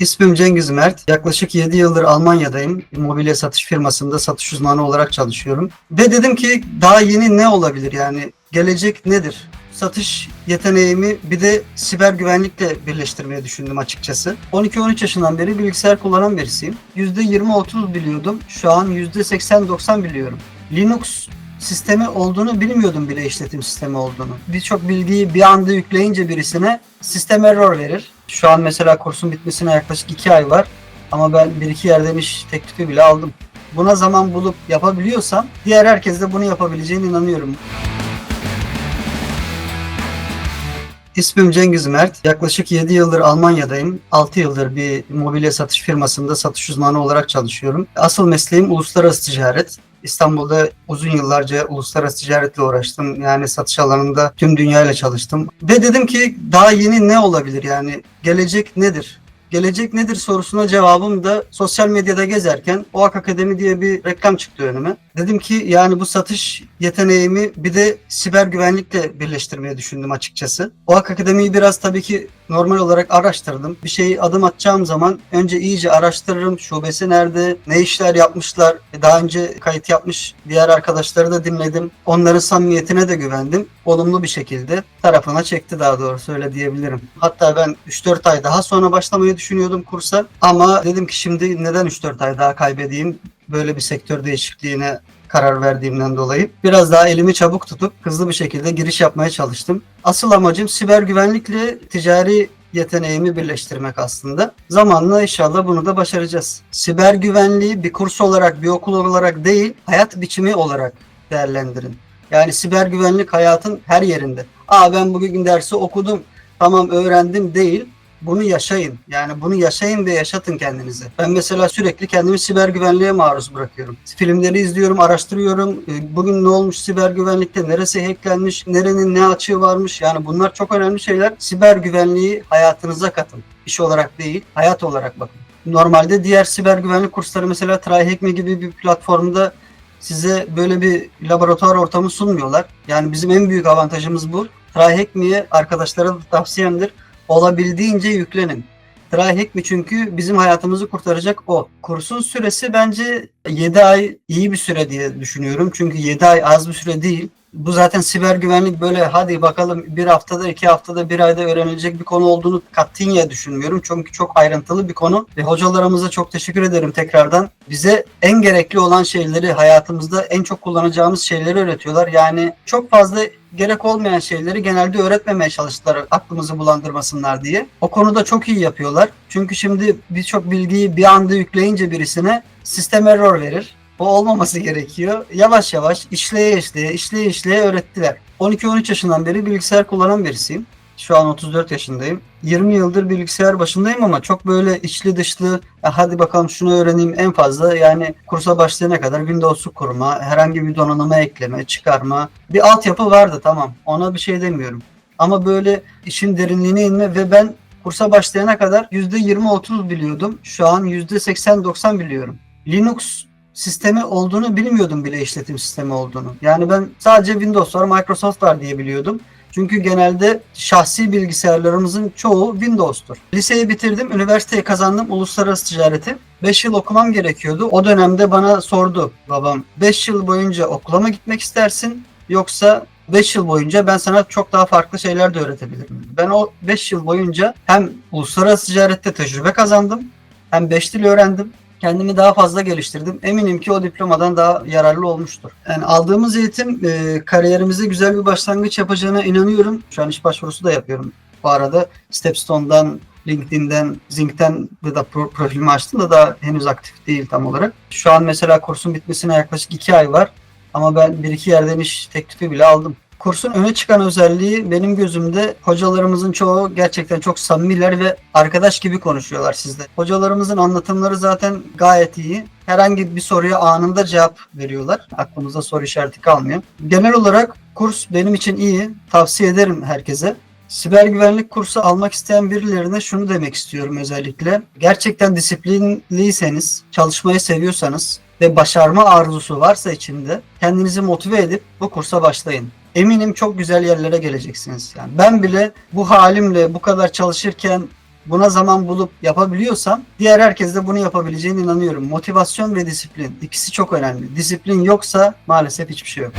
İsmim Cengiz Mert. Yaklaşık 7 yıldır Almanya'dayım. Mobilya satış firmasında satış uzmanı olarak çalışıyorum. Ve dedim ki daha yeni ne olabilir yani gelecek nedir? Satış yeteneğimi bir de siber güvenlikle birleştirmeyi düşündüm açıkçası. 12-13 yaşından beri bilgisayar kullanan birisiyim. %20-30 biliyordum. Şu an %80-90 biliyorum. Linux sistemi olduğunu bilmiyordum bile işletim sistemi olduğunu. Birçok bilgiyi bir anda yükleyince birisine sistem error verir. Şu an mesela kursun bitmesine yaklaşık 2 ay var ama ben bir iki yerden iş teklifi bile aldım. Buna zaman bulup yapabiliyorsam diğer herkes de bunu yapabileceğine inanıyorum. İsmim Cengiz Mert. Yaklaşık 7 yıldır Almanya'dayım. 6 yıldır bir mobilya satış firmasında satış uzmanı olarak çalışıyorum. Asıl mesleğim uluslararası ticaret. İstanbul'da uzun yıllarca uluslararası ticaretle uğraştım. Yani satış alanında tüm dünyayla çalıştım. Ve dedim ki daha yeni ne olabilir yani gelecek nedir? Gelecek nedir sorusuna cevabım da sosyal medyada gezerken OAK Akademi diye bir reklam çıktı önüme. Dedim ki yani bu satış yeteneğimi bir de siber güvenlikle birleştirmeyi düşündüm açıkçası. OAK Akademi'yi biraz tabii ki normal olarak araştırdım. Bir şeyi adım atacağım zaman önce iyice araştırırım. Şubesi nerede? Ne işler yapmışlar? E, Daha önce kayıt yapmış diğer arkadaşları da dinledim. Onların samimiyetine de güvendim. Olumlu bir şekilde tarafına çekti daha doğrusu öyle diyebilirim. Hatta ben 3-4 ay daha sonra başlamayı düşünüyordum kursa. Ama dedim ki şimdi neden 3-4 ay daha kaybedeyim? Böyle bir sektör değişikliğine karar verdiğimden dolayı biraz daha elimi çabuk tutup hızlı bir şekilde giriş yapmaya çalıştım. Asıl amacım siber güvenlikle ticari yeteneğimi birleştirmek aslında. Zamanla inşallah bunu da başaracağız. Siber güvenliği bir kurs olarak, bir okul olarak değil, hayat biçimi olarak değerlendirin. Yani siber güvenlik hayatın her yerinde. Aa ben bugün dersi okudum, tamam öğrendim değil. Bunu yaşayın. Yani bunu yaşayın ve yaşatın kendinize. Ben mesela sürekli kendimi siber güvenliğe maruz bırakıyorum. Filmleri izliyorum, araştırıyorum. E, Bugün ne olmuş siber güvenlikte, neresi hacklenmiş, nerenin ne açığı varmış. Yani bunlar çok önemli şeyler. Siber güvenliği hayatınıza katın. İş olarak değil, hayat olarak bakın. Normalde diğer siber güvenlik kursları mesela TryHackMe gibi bir platformda size böyle bir laboratuvar ortamı sunmuyorlar. Yani bizim en büyük avantajımız bu. TryHackMe'ye arkadaşlara da tavsiyemdir olabildiğince yüklenin. Tryhack mi çünkü bizim hayatımızı kurtaracak o. Kursun süresi bence 7 ay iyi bir süre diye düşünüyorum. Çünkü 7 ay az bir süre değil. Bu zaten siber güvenlik böyle hadi bakalım bir haftada, iki haftada, bir ayda öğrenilecek bir konu olduğunu katiyen düşünmüyorum. Çünkü çok ayrıntılı bir konu ve hocalarımıza çok teşekkür ederim tekrardan. Bize en gerekli olan şeyleri hayatımızda en çok kullanacağımız şeyleri öğretiyorlar. Yani çok fazla gerek olmayan şeyleri genelde öğretmemeye çalıştılar aklımızı bulandırmasınlar diye. O konuda çok iyi yapıyorlar. Çünkü şimdi birçok bilgiyi bir anda yükleyince birisine sistem error verir. Bu olmaması gerekiyor. Yavaş yavaş işleye işleye, işleye işleye öğrettiler. 12-13 yaşından beri bilgisayar kullanan birisiyim. Şu an 34 yaşındayım. 20 yıldır bilgisayar başındayım ama çok böyle içli dışlı "Ya hadi bakalım şunu öğreneyim en fazla yani kursa başlayana kadar Windows'u kurma, herhangi bir donanıma ekleme, çıkarma. Bir altyapı vardı tamam ona bir şey demiyorum. Ama böyle işin derinliğine inme ve ben kursa başlayana kadar %20-30 biliyordum. Şu an %80-90 biliyorum. Linux sistemi olduğunu bilmiyordum bile işletim sistemi olduğunu. Yani ben sadece Windows var, Microsoft var diye biliyordum. Çünkü genelde şahsi bilgisayarlarımızın çoğu Windows'tur. Liseyi bitirdim, üniversiteyi kazandım, uluslararası ticareti. 5 yıl okumam gerekiyordu. O dönemde bana sordu babam, 5 yıl boyunca okula mı gitmek istersin yoksa 5 yıl boyunca ben sana çok daha farklı şeyler de öğretebilirim. Ben o 5 yıl boyunca hem uluslararası ticarette tecrübe kazandım, hem 5 dil öğrendim, kendimi daha fazla geliştirdim. Eminim ki o diplomadan daha yararlı olmuştur. Yani aldığımız eğitim e, kariyerimize güzel bir başlangıç yapacağına inanıyorum. Şu an iş başvurusu da yapıyorum. Bu arada Stepstone'dan, LinkedIn'den, Zink'ten de da pro- profilimi açtım da daha henüz aktif değil tam olarak. Şu an mesela kursun bitmesine yaklaşık 2 ay var. Ama ben bir iki yerden iş teklifi bile aldım. Kursun öne çıkan özelliği benim gözümde hocalarımızın çoğu gerçekten çok samimiler ve arkadaş gibi konuşuyorlar sizde. Hocalarımızın anlatımları zaten gayet iyi. Herhangi bir soruya anında cevap veriyorlar. Aklımızda soru işareti kalmıyor. Genel olarak kurs benim için iyi. Tavsiye ederim herkese. Siber güvenlik kursu almak isteyen birilerine şunu demek istiyorum özellikle. Gerçekten disiplinliyseniz, çalışmayı seviyorsanız ve başarma arzusu varsa içinde kendinizi motive edip bu kursa başlayın. Eminim çok güzel yerlere geleceksiniz. Yani ben bile bu halimle bu kadar çalışırken buna zaman bulup yapabiliyorsam diğer herkes de bunu yapabileceğine inanıyorum. Motivasyon ve disiplin ikisi çok önemli. Disiplin yoksa maalesef hiçbir şey yok.